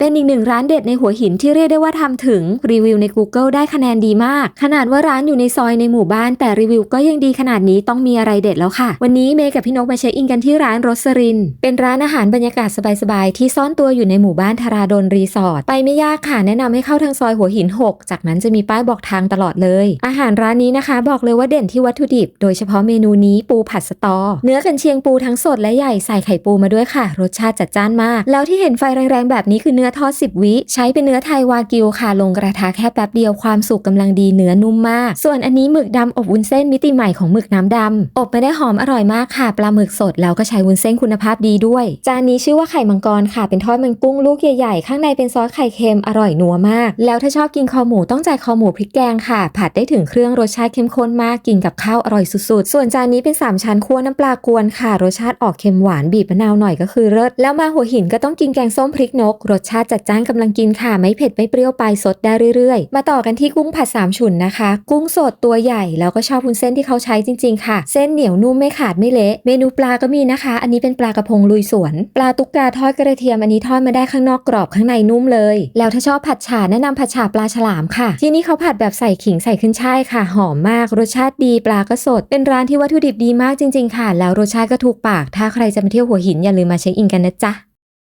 เป็นอีกหนึ่งร้านเด็ดในหัวหินที่เรียกได้ว่าทำถึงรีวิวใน Google ได้คะแนนดีมาก ขนาดว่าร้านอยู่ในซอยในหมู่บ้าน แต่รีวิวก็ยังดีขนาดนี้ต้องมีอะไรเด็ดแล้วค่ะ วันนี้เมย์กับพี่นกมาเช็คอินกันที่ร้านโรสริน เป็นร้านอาหารบรรยากาศสบายๆ ที่ซ่อนตัวอยู่ในหมู่บ้านธาราดลรีสอร์ทไปไม่ยากค่ะแนะนำให้เข้าทางซอยหัวหิน 6 จากนั้นจะมีป้ายบอกทางตลอดเลย อาหารร้านนี้นะคะ บอกเลยว่าเด่นที่วัตถุดิบ โดยเฉพาะเมนูนี้ปูผัดสตอ เนื้อกันเชียงปูทั้งสดและใหญ่ใส่ไข่ปูมาด้วยค่ะ รสชาติจัดจ้านมาก แล้วที่เห็นไฟแรงๆแบบนี้คือเนื้อทอด 10 วิ ใช้เป็นเนื้อไทยวากิวค่ะลงกระทะแค่แป๊บเดียวความสุกกำลังดีเนื้อนุ่มมาก ส่วนอันนี้หมึกดำอบวุ้นเส้นมิติใหม่ของหมึกน้ำดำอบมาได้หอมอร่อยมากค่ะปลาหมึกสดแล้วก็ใช้วุ้นเส้นคุณภาพดีด้วย จานนี้ชื่อว่าไข่มังกรค่ะเป็นทอดมันกุ้งลูกใหญ่ๆ ข้างในเป็นซอสไข่เค็มอร่อยนัวมาก แล้วถ้าชอบกินคอหมูต้องจ่ายคอหมูพริกแกงค่ะ ผัดได้ถึงเครื่องรสชาติเข้มข้นมากกินกับข้าวอร่อยสุดๆ ส่วนจานนี้เป็น 3 ชั้นคั่วน้ำปลากวนค่ะ รสชาติออกเค็มหวานบีบมะนาวหน่อยก็คือเลิศแล้วมาหัวหินก็ต้องกินแกงส้มพริกนกรสชาติจัดจ้านกำลังกินค่ะ ไม่เผ็ดไม่เปรี้ยวไปสดได้เรื่อยๆ มาต่อกันที่กุ้งผัดสามฉุนนะคะ กุ้งสดตัวใหญ่แล้วก็ชอบวุ้นเส้นที่เขาใช้จริง ๆ ค่ะ เส้นเหนียวนุ่มไม่ขาดไม่เละ เมนูปลาก็มีนะคะ อันนี้เป็นปลากระพงลุยสวน ปลาตุ๊กกาทอดกระเทียมอันนี้ทอดมาได้ข้างนอกกรอบข้างในนุ่มเลย แล้วถ้าชอบผัดฉ่าแนะนำผัดฉ่าปลาฉลามค่ะ ที่นี่เขาผัดแบบใส่ขิงใส่ขึ้นช่ายค่ะ หอมมากรสชาติดีปลาก็สด เป็นร้านที่วัตถุดิบดีมากจริง ๆ ค่ะ แล้วรสชาติก็ถูกปาก ถ้าใครจะมาเที่ยวหัวหินอย่าลืมมาเช็คอินกันนะจ๊ะ